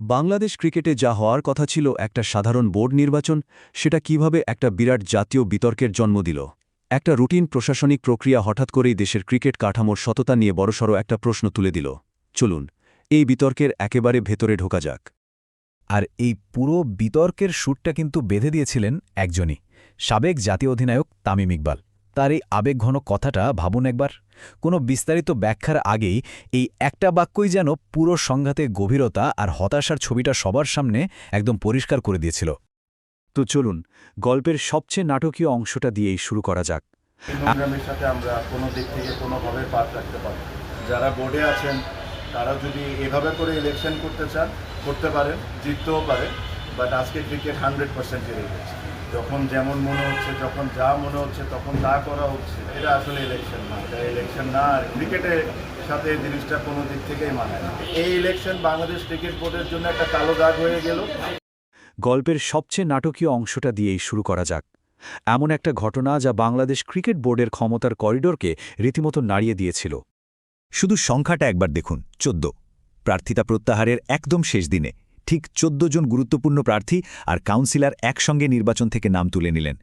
বাংলাদেশ ক্রিকেটে যা হওয়ার কথা ছিল একটা সাধারণ বোর্ড নির্বাচন, সেটা কীভাবে একটা বিরাট জাতীয় বিতর্কের জন্ম দিল? একটা রুটিন প্রশাসনিক প্রক্রিয়া হঠাৎ করেই দেশের ক্রিকেট কাঠামোর সততা নিয়ে বড়সড় একটা প্রশ্ন তুলে দিল। চলুন, এই বিতর্কের একেবারে ভেতরে ঢোকা যাক। আর এই পুরো বিতর্কের সুরটা কিন্তু বেঁধে দিয়েছিলেন একজনই, সাবেক জাতীয় অধিনায়ক তামিম ইকবাল। তার এই আবেগঘন কথাটা ভাবুন একবার। কোনো বিস্তারিত ব্যাখ্যার আগেই এই একটা বাক্যই যেন পুরো সংঘাতে গভীরতা আর হতাশার ছবিটা সবার সামনে একদম পরিষ্কার করে দিয়েছিল। তো চলুন, গল্পের সবচেয়ে নাটকীয় অংশটা দিয়েই শুরু করা যাক। এই সাথে আমরা কোনো দিক থেকে কোনোভাবে রাখতে পারি যারা বোর্ডে আছেন, তারা যদি এভাবে করে ইলেকশন করতে চান, করতে পারেন, জিততেও পারে বাট আজকে ক্রিকেট হান্ড্রেড পার্সেন্ট হেরে গেছে। যখন যেমন মনে হচ্ছে, যখন যা মনে হচ্ছে, তখন তা করা হচ্ছে। এটা আসলে ইলেকশন না। এটা ইলেকশন না, আর ক্রিকেটের সাথে এই জিনিসটা কোনো দিক থেকেই মানায় না। এই ইলেকশন বাংলাদেশ ক্রিকেট বোর্ডের জন্য একটা কালো দাগ হয়ে গেল। গল্পের সবচেয়ে নাটকীয় অংশটা দিয়েই শুরু করা যাক। এমন একটা ঘটনা যা বাংলাদেশ ক্রিকেট বোর্ডের ক্ষমতার করিডোরকে রীতিমতো নাড়িয়ে দিয়েছিল। শুধু সংখ্যাটা একবার দেখুন, চোদ্দ। প্রার্থিতা প্রত্যাহারের একদম শেষ দিনে। ঠিক চোদ্দ জন গুরুত্বপূর্ণ প্রার্থী আর কাউন্সিলর একসঙ্গে নির্বাচন থেকে নাম তুলে নিলেন।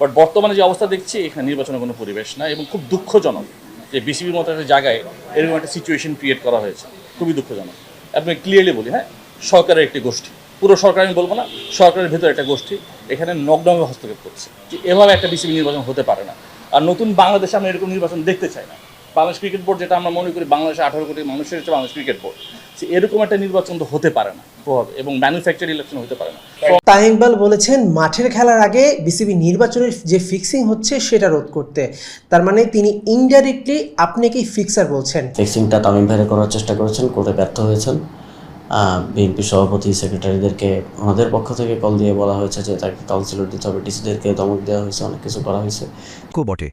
বাট বর্তমানে যে অবস্থা দেখছি, এখানে নির্বাচনের কোনো পরিবেশ না এবং খুব দুঃখজনক যে বিসিবির মতো একটা জায়গায় এরকম একটা সিচুয়েশন ক্রিয়েট করা হয়েছে। খুবই দুঃখজনক। আপনি ক্লিয়ারলি বলি হ্যাঁ? সরকারের একটি গোষ্ঠী। পুরো সরকার আমি বলব না, সরকারের ভেতরে একটা গোষ্ঠী এখানে নগ্নভাবে হস্তক্ষেপ করছে। যে এভাবে একটা বিসিবি নির্বাচন হতে পারে না। আর নতুন বাংলাদেশে আমরা এরকম নির্বাচন দেখতে চাই না। বাংলাদেশ ক্রিকেট বোর্ড যেটা আমরা মনে করি বাংলাদেশে আঠারো কোটি মানুষের হচ্ছে বাংলাদেশ ক্রিকেট বোর্ড। এরকম একটা নির্বাচন তো হতে পারে না প্রভাবে এবং ম্যানুফ্যাকচার ইলেকশন হতে পারে না। ইকবাল বলেছেন মাঠের খেলার আগে বিসিবি নির্বাচনের যে ফিক্সিং হচ্ছে সেটা রোধ করতে। তার মানে তিনি ইনডাইরেক্টলি আপনি কি ফিক্সার বলছেন? ফিক্সিংটা তামিম ভাইরে করার চেষ্টা করেছেন করে ব্যর্থ হয়েছেন। বিএনপি সভাপতি সেক্রেটারিদেরকে ওনাদের পক্ষ থেকে কল দিয়ে বলা হয়েছে যে তাকে কাউন্সিলর দিতে হবে ডিসিদেরকে ধমক দেওয়া হয়েছে অনেক কিছু করা হয়েছে। কো বটে।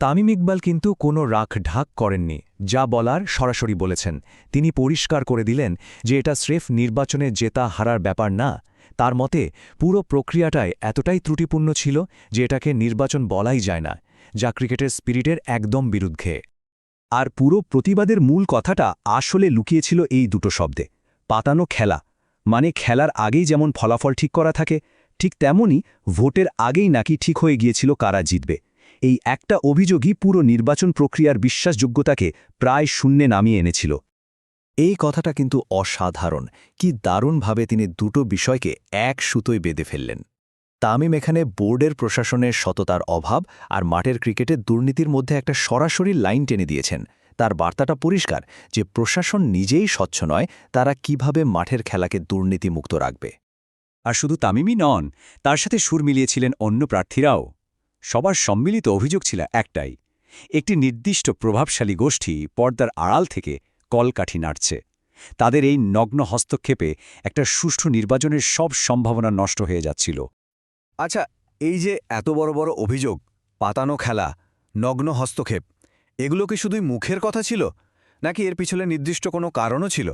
তামিম ইকবাল কিন্তু কোনো রাখ ঢাক করেননি, যা বলার সরাসরি বলেছেন। তিনি পরিষ্কার করে দিলেন যে এটা স্রেফ নির্বাচনে জেতা হারার ব্যাপার না, তার মতে পুরো প্রক্রিয়াটায় এতটাই ত্রুটিপূর্ণ ছিল যে এটাকে নির্বাচন বলাই যায় না, যা ক্রিকেটের স্পিরিটের একদম বিরুদ্ধে। আর পুরো প্রতিবাদের মূল কথাটা আসলে লুকিয়েছিল এই দুটো শব্দে, পাতানো খেলা মানে খেলার আগেই যেমন ফলাফল ঠিক করা থাকে, ঠিক তেমনই ভোটের আগেই নাকি ঠিক হয়ে গিয়েছিল কারা জিতবে। এই একটা অভিযোগই পুরো নির্বাচন প্রক্রিয়ার বিশ্বাসযোগ্যতাকে প্রায় শূন্যে নামিয়ে এনেছিল। এই কথাটা কিন্তু অসাধারণ। কি দারুণভাবে তিনি দুটো বিষয়কে এক সুতোয় বেঁধে ফেললেন। তামিম এখানে বোর্ডের প্রশাসনের সততার অভাব আর মাঠের ক্রিকেটে দুর্নীতির মধ্যে একটা সরাসরি লাইন টেনে দিয়েছেন। তার বার্তাটা পরিষ্কার যে প্রশাসন নিজেই স্বচ্ছ নয়, তারা কীভাবে মাঠের খেলাকে দুর্নীতিমুক্ত রাখবে। আর শুধু তামিমই নন, তার সাথে সুর মিলিয়েছিলেন অন্য প্রার্থীরাও। সবার সম্মিলিত অভিযোগ ছিল একটাই, একটি নির্দিষ্ট প্রভাবশালী গোষ্ঠী পর্দার আড়াল থেকে কলকাঠি নাড়ছে। তাদের এই নগ্ন হস্তক্ষেপে একটা সুষ্ঠু নির্বাচনের সব সম্ভাবনা নষ্ট হয়ে যাচ্ছিল। আচ্ছা এই যে এত বড় বড় অভিযোগ, পাতানো খেলা, নগ্ন হস্তক্ষেপ, এগুলো কি শুধুই মুখের কথা ছিল? নাকি এর পিছনে নির্দিষ্ট কোনো কারণও ছিল?